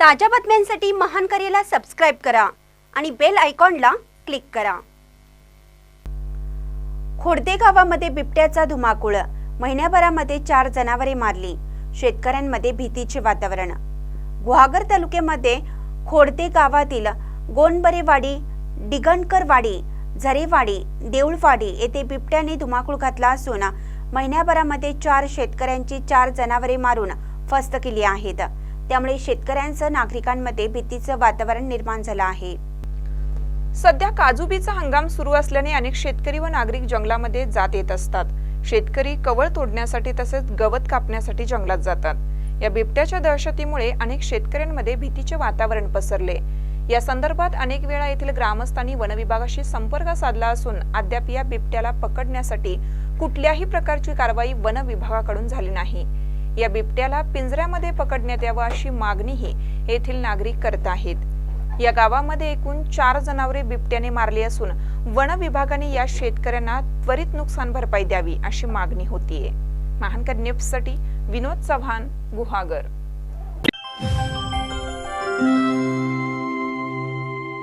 ताज्या बातम्यांसाठी महान करेला सबस्क्राईब करा आणि बेल आयकॉनला क्लिक करा. खोडदे गावामध्ये बिबट्याचा धुमाकूळ. महिन्याभरामध्ये चार जनावरे मारली. शेतकऱ्यांमध्ये भीतीचे वातावरण. गुहागर तालुक्यामध्ये खोडदे गावातील गोंडबरेवाडी डिगणकरवाडी झरेवाडी देऊळवाडी येथे बिबट्याने धुमाकूळ घातला असून महिन्याभरामध्ये चार शेतकऱ्यांची चार जनावरे मारून फस्त केली आहेत. त्यामुळे शेतकऱ्यांचं नागरिकांमध्ये भीतीचं वातावरण निर्माण झालं आहे. सध्या काजूबीचा हंगाम सुरू असल्याने अनेक शेतकरी व नागरिक जंगलामध्ये जात येत असतात. शेतकरी कवळ तोडण्यासाठी तसेच गवत कापण्यासाठी जंगलात जातात. या बिबट्याच्या दहशतीमुळे अनेक शेतकऱ्यांमध्ये भीतीचे वातावरण पसरले. या संदर्भात अनेक वेळा येथील ग्रामस्थांनी वनविभागाशी संपर्क साधला असून अद्याप या बिबट्याला पकडण्यासाठी कुठल्याही प्रकारची कारवाई वन विभागाकडून झाली नाही. या बिबट्याला पिंजऱ्यामध्ये पकडण्यात यावं अशी मागणीही येथील नागरिक करत आहेत. या गावामध्ये एकूण चार जनावरे बिबट्याने मारली असून वन विभागाने या शेतकऱ्यांना त्वरित नुकसान भरपाई द्यावी अशी मागणी होतीये. महानकर न्यूजसाठी विनोद चव्हाण गुहागर.